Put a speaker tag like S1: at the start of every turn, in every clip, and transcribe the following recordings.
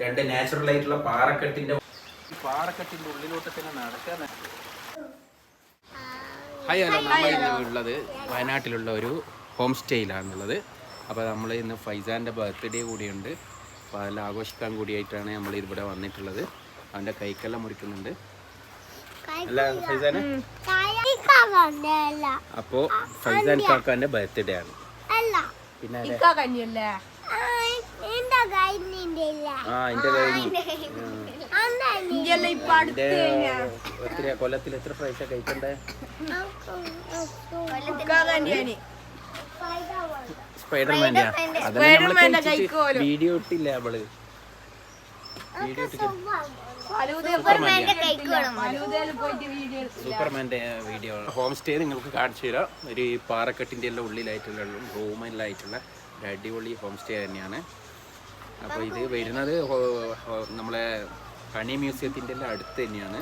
S1: രണ്ട് നാച്ചുറൽ ആയിട്ടുള്ള പാറക്കെട്ടിന്റെ ഈ പാറക്കെട്ടിന്റെ ഉള്ളിലോട്ട് തന്നെ നടക്കാൻ ഹായ് ഹലോ നമ്മൾ ഇന്ന് ഉള്ളത് വയനാട്ടിലുള്ള ഒരു ഹോം സ്റ്റേയിലാണുള്ളത് അപ്പോൾ നമ്മൾ ഇന്ന് ഫൈസാന്റെ ബർത്ത്ഡേ കൂടിയുണ്ട്. അപ്പോൾ അതെല്ലാം ആഘോഷിക്കാൻ കൂടിയായിട്ടാണ് നമ്മൾ ഇവിടെ വന്നിട്ടുള്ളത്. അവന്റെ കൈക്കെല്ലാം മുറിക്കുന്നുണ്ട്. അല്ല ഫൈസാനെ?
S2: കാക്കല്ല
S1: അപ്പോൾ ഫൈസാൻ കാക്കാന്റെ ബർത്ത്ഡേ ആണ്.
S2: അല്ല.
S1: പിന്നെ ആ കഴിഞ്ഞു. കൊല്ലത്തിൽ എത്ര പ്രാവശ്യം കഴിക്കണ്ടേ?
S3: സ്പൈഡർമാന്റെ.
S1: വീഡിയോ ഇട്ടില്ല
S3: അവൾ. സൂപ്പർമാന്റെ. വീഡിയോ
S1: ഹോം സ്റ്റേ നിങ്ങൾക്ക് കാണിച്ചു തരാം. ഒരു പാറക്കെട്ടിന്റെ എല്ലാം ഉള്ളിലായിട്ടുള്ള റൂമിലായിട്ടുള്ള ഒരു അടിപൊളി ഹോം സ്റ്റേ തന്നെയാണ്. അപ്പോൾ ഇത് വരുന്നത് നമ്മളെ കണി മ്യൂസിയത്തിന്റെ എല്ലാം അടുത്ത് തന്നെയാണ്.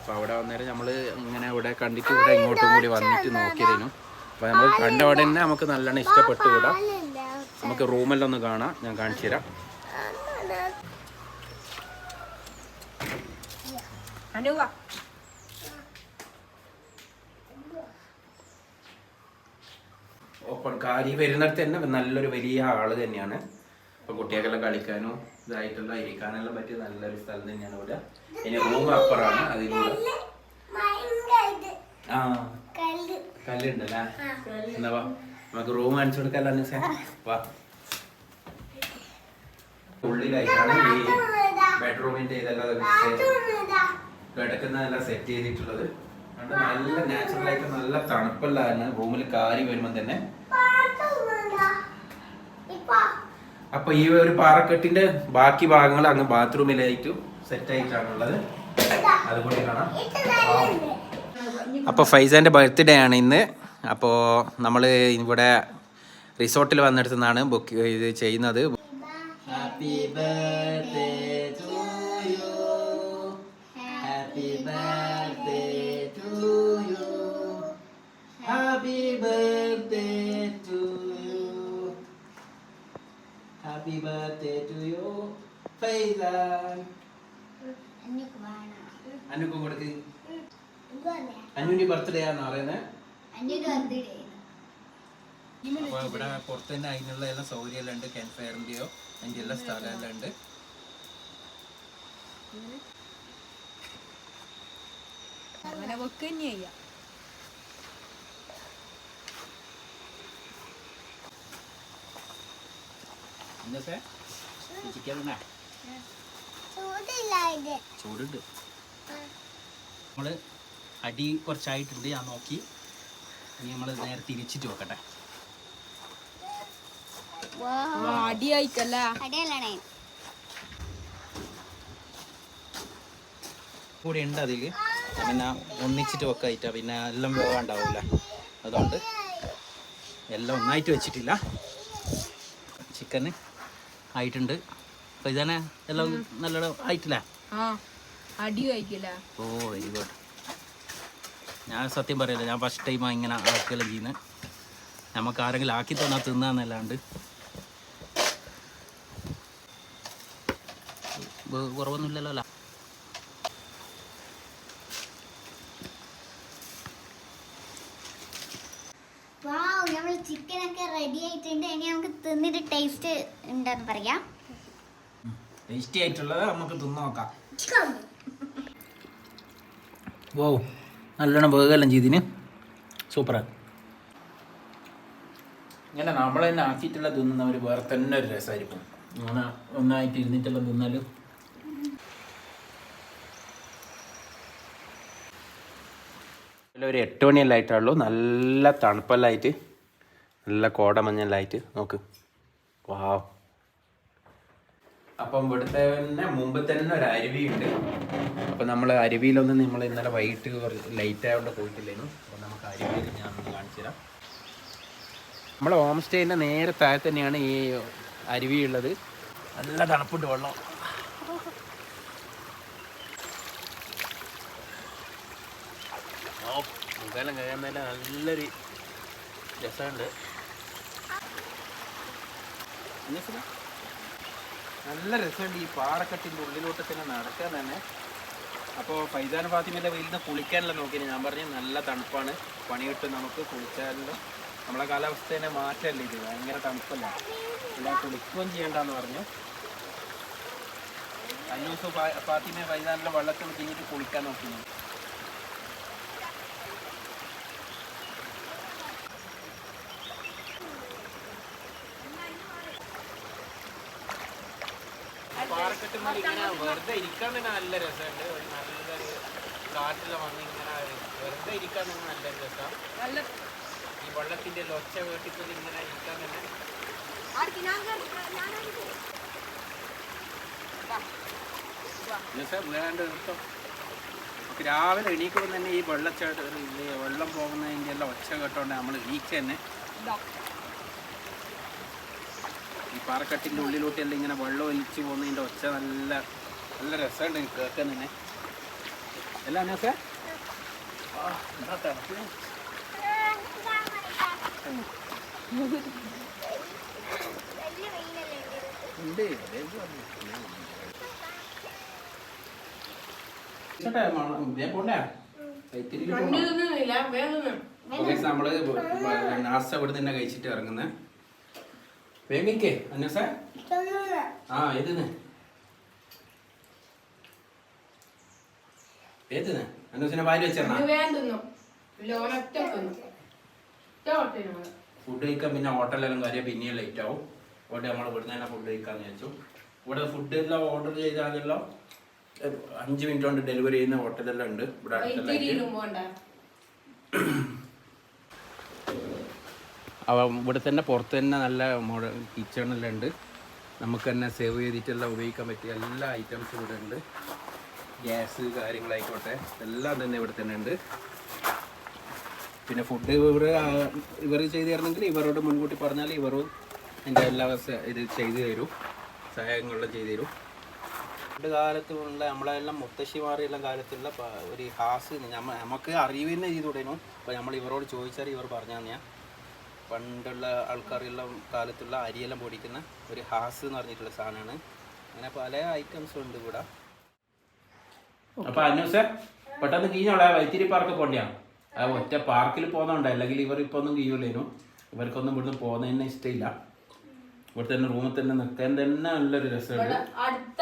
S1: അപ്പോൾ അവിടെ വന്നേരം നമ്മൾ ഇങ്ങനെ ഇവിടെ കണ്ടിട്ട് ഇവിടെ ഇങ്ങോട്ടും കൂടി വന്നിട്ട് നോക്കിയതിനും. അപ്പോൾ നമ്മൾ കണ്ട അവിടെ തന്നെ നമുക്ക് നല്ലോണം ഇഷ്ടപ്പെട്ടു കൂടാ. നമുക്ക് റൂമെല്ലാം ഒന്ന് കാണാം. ഞാൻ കാണിച്ചു തരാം.
S3: ഓപ്പൺ
S1: കാര്യം കാരി വരുന്നിടത്ത് തന്നെ നല്ലൊരു വലിയ ആൾ തന്നെയാണ്. ഇപ്പൊ കുട്ടികൾക്കെല്ലാം കളിക്കാനും ഇതായിട്ടുള്ള ഇരിക്കാനെല്ലാം പറ്റിയ നല്ലൊരു സ്ഥലം തന്നെയാണ് ഇവിടെ. ഇനി റൂം അപ്പറാണ് അതിലൂടെ ആ. കല്ലുണ്ടല്ലേ? എന്നാ വാ? നമുക്ക് റൂം കാണിച്ചു കൊടുക്കാല്ലോ അനുസേ. വാ. ഉള്ളിലായിട്ടാണ് ഈ ബെഡ്റൂമിന്റെ ഇതെല്ലാം കിടക്കുന്നതെല്ലാം സെറ്റ് ചെയ്തിട്ടുള്ളത്? നല്ല നാച്ചുറൽ ആയിട്ട് നല്ല തണുപ്പുള്ളതാണ്. റൂമിൽ കാരി വരുമ്പോൾ തന്നെ. അപ്പൊ ഈ ഒരു പാറക്കെട്ടിന്റെ ബാക്കി ഭാഗങ്ങൾ അങ്ങ് ബാത്റൂമിലായിട്ട് സെറ്റ് ആയിട്ടാണുള്ളത്. അതുകൂടി കാണാം. അപ്പോൾ ഫൈസാന്റെ ബർത്ത്ഡേ ആണ് ഇന്ന്. അപ്പോൾ നമ്മൾ ഇവിടെ റിസോർട്ടിൽ വന്നിടത്തുനിന്നാണ് ബുക്ക് ഇത് ചെയ്യുന്നത്.
S3: Happy birthday birthday to you Faizan
S1: അനുക്കും കൊടുക്ക്. അനുവിന്റെ ബർത്ത്ഡേ ആണ് പറയുന്നത് അപ്പോൾ ഇവിടെ പുറത്ത് തന്നെ അതിനുള്ള എല്ലാ സൗകര്യമെല്ലാം ഉണ്ട്. ക്യാൻ ഫയറിന്റെയോ അതിന്റെ എല്ലാ സ്ഥലമെല്ലാം ഉണ്ട്.
S3: അങ്ങനെ വെക്ക് തന്നെ ചെയ്യാം.
S1: ഇന്നത്തെ ചിക്കൻ ചൂടുണ്ട്. നമ്മൾ അടി കുറച്ചായിട്ടുണ്ട് ഞാൻ നോക്കി. ഇനി നമ്മൾ നേരെ തിരിച്ചിട്ട് നോക്കട്ടെ
S3: കൂടെ
S1: കൂടി ഉണ്ട് അതിൽ. പിന്നെ ഒന്നിച്ചിട്ട് വെക്കായിട്ടാ. പിന്നെ എല്ലാം വേണ്ടാവില്ല അതുകൊണ്ട് എല്ലാം ഒന്നായിട്ട് വെച്ചിട്ടില്ല. ചിക്കന്. ആയിട്ടുണ്ട്. അപ്പൊ ഇതന്നെ എല്ലാം നല്ല ആയിട്ടില്ല? ഓ വെരി ഗുഡ് ഞാൻ സത്യം പറയല്ല ഞാൻ ഫസ്റ്റ് ടൈമാണ് ഇങ്ങനെ ആക്കുകയെല്ലാം ചെയ്യുന്നത് നമുക്ക് ആരെങ്കിലും ആക്കി തന്നാൽ തിന്നാന്നല്ലാണ്ട് കുറവൊന്നുമില്ലല്ലോ അല്ല?
S2: ഒക്കെ റെഡി ആയിട്ടുണ്ട്. ഇനി നമുക്ക് തിന്നിട്ട് ടേസ്റ്റ് ഉണ്ടെന്ന് പറയാം.
S1: ടേസ്റ്റി ആയിട്ടുള്ളത് നമുക്ക് തിന്നു നോക്കാം. വോ നല്ലോണം വേഗമെല്ലാം ചെയ്തിന് സൂപ്പറാണ് ഇങ്ങനെ നമ്മൾ തന്നെ ആക്കിയിട്ടുള്ള തിന്നുന്നവർ വേറെ തന്നെ ഒരു രസമായിരിക്കും. അങ്ങനെ ഒന്നായിട്ട് ഇരുന്നിട്ടുള്ള തിന്നാലും. ഒരു എട്ട് മണിയെല്ലാം ആയിട്ടുള്ളൂ. നല്ല തണുപ്പെല്ലായിട്ട്. നല്ല കോടമഞ്ഞെല്ലായിട്ട് നോക്ക്. വാവ് അപ്പം ഇവിടുത്തെ തന്നെ മുമ്പ് തന്നെ ഒരു അരുവിയുണ്ട്. അപ്പം നമ്മൾ അരുവിയിലൊന്നും നമ്മൾ ഇന്നലെ വൈകിട്ട് ലൈറ്റ് ആയതുകൊണ്ട് പോയിട്ടില്ലായിരുന്നു അപ്പം നമുക്ക് അരുവിയിൽ ഞാൻ ഒന്ന് കാണിച്ചു തരാം. നമ്മൾ ഹോം സ്റ്റേന്റെ നേരെ താഴെ തന്നെയാണ് ഈ അരുവി ഉള്ളത്. നല്ല തണുപ്പുണ്ട് വെള്ളം. മുഖാലം കഴിയാൻ മേലെ നല്ലൊരു രസമുണ്ട്? നല്ല രസമുണ്ട് ഈ പാറക്കെട്ടിന്റെ ഉള്ളിലോട്ട് തന്നെ നടക്കാൻ തന്നെ. അപ്പോൾ ഫൈസാൻ ഫാത്തിമിന്റെ വെയിൽ നിന്ന് കുളിക്കാനല്ല നോക്കിയത്. ഞാൻ പറഞ്ഞു നല്ല തണുപ്പാണ്. പണിയിട്ട് നമുക്ക് കുളിച്ചാലോ. നമ്മളെ കാലാവസ്ഥ തന്നെ മാറ്റമല്ലേ ഇത്? ഭയങ്കര തണുപ്പല്ല? എല്ലാം കുളിക്കുകയും ചെയ്യണ്ടെന്ന് പറഞ്ഞു. അന്നൂസ് ഫാത്തിമ ഫൈസാനിലെ വെള്ളത്തിൽ കഴിഞ്ഞിട്ട് കുളിക്കാൻ നോക്കി പാറക്കെട്ടുമ്പോൾ ഇങ്ങനെ വെറുതെ ഇരിക്കാൻ തന്നെ നല്ല രസമുണ്ട്. ഒരു നല്ലൊരു കാട്ടിൽ വന്ന് ഇങ്ങനെ വെറുതെ ഇരിക്കാൻ തന്നെ നല്ലൊരു രസം.
S3: നല്ല
S1: ഈ വെള്ളത്തിന്റെ ലൊച്ച വേട്ടിക്കൊണ്ട് ഇങ്ങനെ ഇരിക്കാൻ തന്നെ. വേണ്ട രാവിലെ എണീക്കുമ്പോൾ തന്നെ ഈ വെള്ളച്ചാട്ട വെള്ളം പോകുന്നതിന്റെ എല്ലാം ഒച്ച കേട്ടോണ്ട് നമ്മൾ എണീക്ക തന്നെ. ഈ പാറക്കെട്ടിന്റെ ഉള്ളിലോട്ട് എല്ലാം ഇങ്ങനെ വെള്ളം ഒലിച്ച് പോകുന്നതിന്റെ ഒച്ച നല്ല നല്ല രസമുണ്ട് എനിക്ക് കേൾക്കാൻ തന്നെ.
S3: എല്ലാ
S1: ഓക്കെ, നമ്മൾ നാസ്ത ഇവിടെ തന്നെ കഴിച്ചിട്ട് ഇറങ്ങുന്നേ. വേഗിക്കേ അന്നസ ആ ഏതിന്? ഏതിന്? അന്നസിനെ
S3: വേണ്ടുന്നു ലോനൊറ്റ
S1: ഫുഡ് കഴിക്കാൻ പിന്നെ ഹോട്ടലെല്ലാം കാര്യം പിന്നെയും ലേറ്റ് ആവും. അതുകൊണ്ട് നമ്മൾ ഇവിടുന്ന് തന്നെ ഫുഡ് കഴിക്കാന്ന് വിചാരിച്ചു. ഇവിടെ ഫുഡ് എല്ലാം ഓർഡർ ചെയ്താലെല്ലാം അഞ്ച് മിനിറ്റ് കൊണ്ട് ഡെലിവറി ചെയ്യുന്ന ഹോട്ടലെല്ലാം ഉണ്ട്. ഇവിടെ അവ ഇവിടെ തന്നെ പുറത്ത് തന്നെ നല്ല മോഡൽ കിച്ചണെല്ലാം ഉണ്ട്. നമുക്ക് തന്നെ സേവ് ചെയ്തിട്ടെല്ലാം ഉപയോഗിക്കാൻ പറ്റിയ എല്ലാ ഐറ്റംസും ഇവിടെ ഉണ്ട്. ഗ്യാസ് കാര്യങ്ങളായിക്കോട്ടെ. എല്ലാം തന്നെ ഇവിടെ തന്നെ ഉണ്ട്. പിന്നെ ഫുഡ് ഇവർ ഇവർ ചെയ്തു തരണമെങ്കിൽ ഇവരോട് മുൻകൂട്ടി പറഞ്ഞാൽ ഇവരും എന്റെ എല്ലാ ഇത് ചെയ്തു തരും. സഹായങ്ങളെല്ലാം ചെയ്തു തരും. പണ്ട് കാലത്തുള്ള നമ്മളെല്ലാം മുത്തശ്ശിമാരെല്ലാം കാലത്തുള്ള ഒരു ഹാസ് നമുക്ക് ചെയ്തു തുടങ്ങും അപ്പോൾ നമ്മൾ ഇവരോട് ചോദിച്ചാൽ ഇവർ പറഞ്ഞു തന്നെയാ. പണ്ടുള്ള ആൾക്കാരെല്ലാം കാലത്തുള്ള അരിയെല്ലാം പൊടിക്കുന്ന ഒരു ഹാസ് എന്ന് പറഞ്ഞിട്ടുള്ള സാധനമാണ്. അങ്ങനെ പല ഐറ്റംസും ഉണ്ട് ഇവിടെ. അപ്പൊ അന്വേഷ പെട്ടെന്ന് കീഞ്ഞോളെ വൈത്തിരി പാർക്ക് പോണ്ടിയാ. ആ ഒറ്റ പാർക്കിൽ പോകുന്നുണ്ട്. അല്ലെങ്കിൽ ഇവർ ഇപ്പൊ ഒന്നും കീയൂലേനു ഇവർക്കൊന്നും ഇവിടുന്ന് പോകുന്നതന്നെ ഇഷ്ടമില്ല ഇവിടെ തന്നെ റൂമിൽ തന്നെ നിൽക്കാൻ തന്നെ നല്ലൊരു രസമുണ്ട്.
S2: ഇവിടെ അടുത്ത.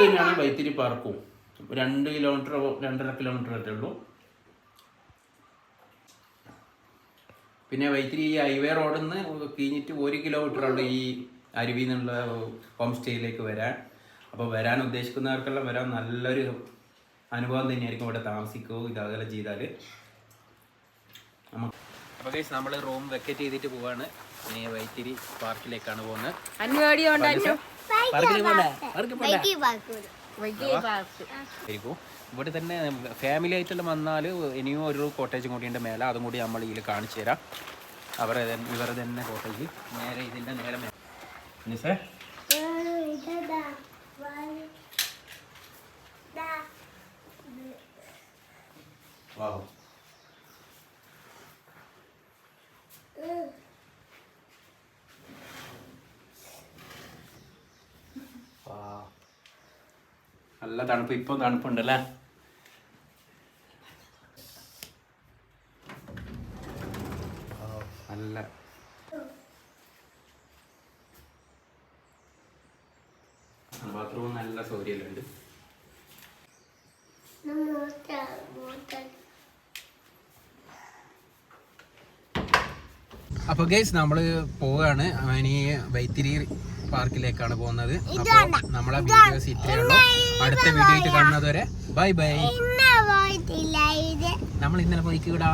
S1: തന്നെയാണ് വൈത്തിരി പാർക്കും. രണ്ട് കിലോമീറ്റർ രണ്ടര കിലോമീറ്റർ അത്രേ ഉള്ളൂ. പിന്നെ വൈത്തിരി ഈ ഹൈവേ റോഡിൽ നിന്ന് കീഞ്ഞിട്ട് ഒരു കിലോമീറ്റർ ഉള്ളു ഈ അരുവിയിൽ നിന്നുള്ള ഹോം സ്റ്റേയിലേക്ക് വരാൻ. അപ്പോൾ വരാൻ ഉദ്ദേശിക്കുന്നവർക്കെല്ലാം വരാൻ നല്ലൊരു അനുഭവം തന്നെയായിരിക്കും ഇവിടെ താമസിക്കുകയോ ഇതാകെല്ലാം ചെയ്താൽ അപ്പോൾ നമ്മൾ റൂം വെക്കറ്റ് ചെയ്തിട്ട് പോവാണ്. ഇനി വൈത്തിരി പാർക്കിലേക്കാണ് പോകുന്നത്. ഇവിടെ തന്നെ ഫാമിലി ആയിട്ടെല്ലാം വന്നാൽ ഇനിയും ഒരു കോട്ടേജും കൂടി ഉണ്ട് മേലെ. അതും കൂടി നമ്മൾ ഇതിൽ കാണിച്ചു തരാം. അവരെ തന്നെ- ഇവരെ തന്നെ കോട്ടേജ് നേരെ ഇതിന്റെ നേരെ നിസേ വാവ്. നല്ല തണുപ്പ് ഇപ്പം തണുപ്പുണ്ടല്ലേ? നല്ല അപ്പൊ ഗൈസ് നമ്മൾ പോവുകയാണ് ഇനി വൈത്തിരി പാർക്കിലേക്കാണ് പോകുന്നത്. അപ്പൊ നമ്മളെ വീഡിയോസ് ഇത്രയേ ഉള്ളൂ. അടുത്ത വീഡിയോ ആയിട്ട് കാണുന്നത് വരെ ബൈ ബൈ നമ്മൾ ഇന്നലെ പോയിക്കൂടാ.